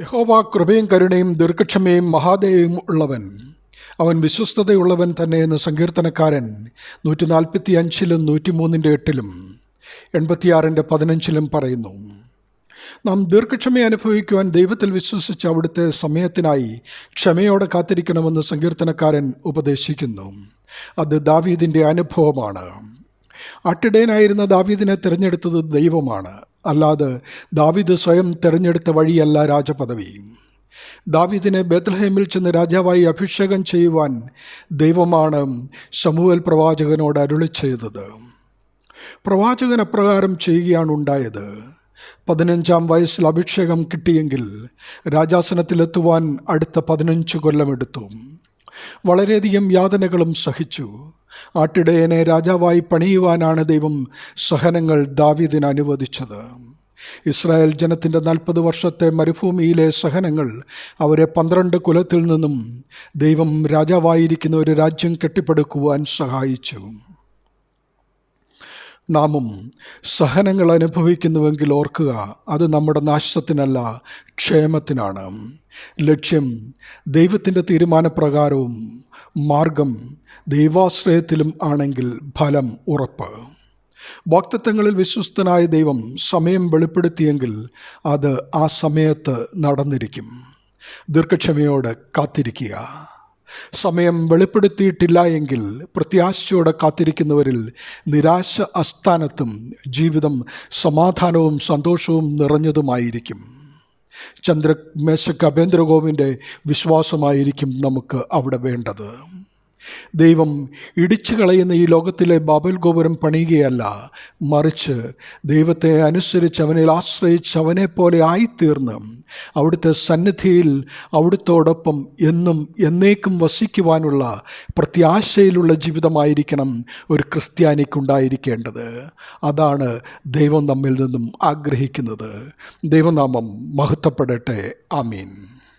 യഹോവ കൃപയും കരുണയും ദീർഘക്ഷമയും മഹാദേവയും ഉള്ളവൻ. അവൻ വിശ്വസ്തതയുള്ളവൻ തന്നെ എന്ന് സങ്കീർത്തനക്കാരൻ നൂറ്റി നാൽപ്പത്തി അഞ്ചിലും നൂറ്റിമൂന്നിന്റെ എട്ടിലും എൺപത്തിയാറിന്റെ പതിനഞ്ചിലും പറയുന്നു. നാം ദീർഘക്ഷമയെ അനുഭവിക്കുവാൻ ദൈവത്തിൽ വിശ്വസിച്ച് അവിടുത്തെ സമയത്തിനായി ക്ഷമയോടെ കാത്തിരിക്കണമെന്ന് സങ്കീർത്തനക്കാരൻ ഉപദേശിക്കുന്നു. അത് ദാവീദിന്റെ അനുഭവമാണ്. ആട്ടിടയനായിരുന്ന ദാവീദിനെ തിരഞ്ഞെടുത്തത് ദൈവമാണ്. അല്ലാതെ ദാവിദ് സ്വയം തിരഞ്ഞെടുത്ത വഴിയല്ല രാജപദവി. ദാവിദിനെ ബേത്ലഹേമിൽ ചെന്ന് രാജാവായി അഭിഷേകം ചെയ്യുവാൻ ദൈവമാണ് ശമുവൽ പ്രവാചകനോട് അരുളി ചെയ്തത്. പ്രവാചകൻ അപ്രകാരം ചെയ്യുകയാണ് ഉണ്ടായത്. പതിനഞ്ചാം വയസ്സിൽ അഭിഷേകം കിട്ടിയെങ്കിൽ രാജാസനത്തിലെത്തുവാൻ അടുത്ത പതിനഞ്ച് കൊല്ലമെടുത്തു. വളരെയധികം യാതനകളും സഹിച്ചു. ആട്ടിടയനെ രാജാവായി പണിയുവാനാണ് ദൈവം സഹനങ്ങൾ ദാവീദിന് അനുവദിച്ചത്. ഇസ്രായേൽ ജനത്തിന്റെ നാൽപ്പത് വർഷത്തെ മരുഭൂമിയിലെ സഹനങ്ങൾ അവരെ പന്ത്രണ്ട് കുലത്തിൽ നിന്നും ദൈവം രാജാവായിരിക്കുന്ന ഒരു രാജ്യം കെട്ടിപ്പടുക്കുവാൻ സഹായിച്ചു. നാമും സഹനങ്ങൾ അനുഭവിക്കുന്നുവെങ്കിൽ ഓർക്കുക അത് നമ്മുടെ നാശത്തിനല്ല ക്ഷേമത്തിനാണ്. ലക്ഷ്യം ദൈവത്തിന്റെ തീരുമാനപ്രകാരവും മാർഗം ദൈവാശ്രയത്തിലും ആണെങ്കിൽ ഫലം ഉറപ്പ്. വാക്തത്വങ്ങളിൽ വിശ്വസ്തനായ ദൈവം സമയം വെളിപ്പെടുത്തിയെങ്കിൽ അത് ആ സമയത്ത് നടന്നിരിക്കും. ദീർഘക്ഷമയോടെ കാത്തിരിക്കുക. സമയം വെളിപ്പെടുത്തിയിട്ടില്ല എങ്കിൽ പ്രത്യാശയോടെ കാത്തിരിക്കുന്നവരിൽ നിരാശ അസ്ഥാനത്തും ജീവിതം സമാധാനവും സന്തോഷവും നിറഞ്ഞതുമായിരിക്കും. ചന്ദ്ര മേശ അഭേന്ദ്രഗോവിന്റെ വിശ്വാസമായിരിക്കും നമുക്ക് അവിടെ വേണ്ടത്. ദൈവം ഇടിച്ചു കളയുന്ന ഈ ലോകത്തിലെ ബാബൽ ഗോപുരം പണിയുകയല്ല. മറിച്ച് ദൈവത്തെ അനുസരിച്ച് അവനിൽ ആശ്രയിച്ച് അവനെ പോലെ ആയിത്തീർന്ന് അവിടുത്തെ സന്നിധിയിൽ അവിടുത്തോടൊപ്പം എന്നും എന്നേക്കും വസിക്കുവാനുള്ള പ്രത്യാശയിലുള്ള ജീവിതമായിരിക്കണം ഒരു ക്രിസ്ത്യാനിക്കുണ്ടായിരിക്കേണ്ടത്. അതാണ് ദൈവം നമ്മിൽ നിന്നും ആഗ്രഹിക്കുന്നത്. ദൈവനാമം മഹത്വപ്പെടട്ടെ. ആമീൻ.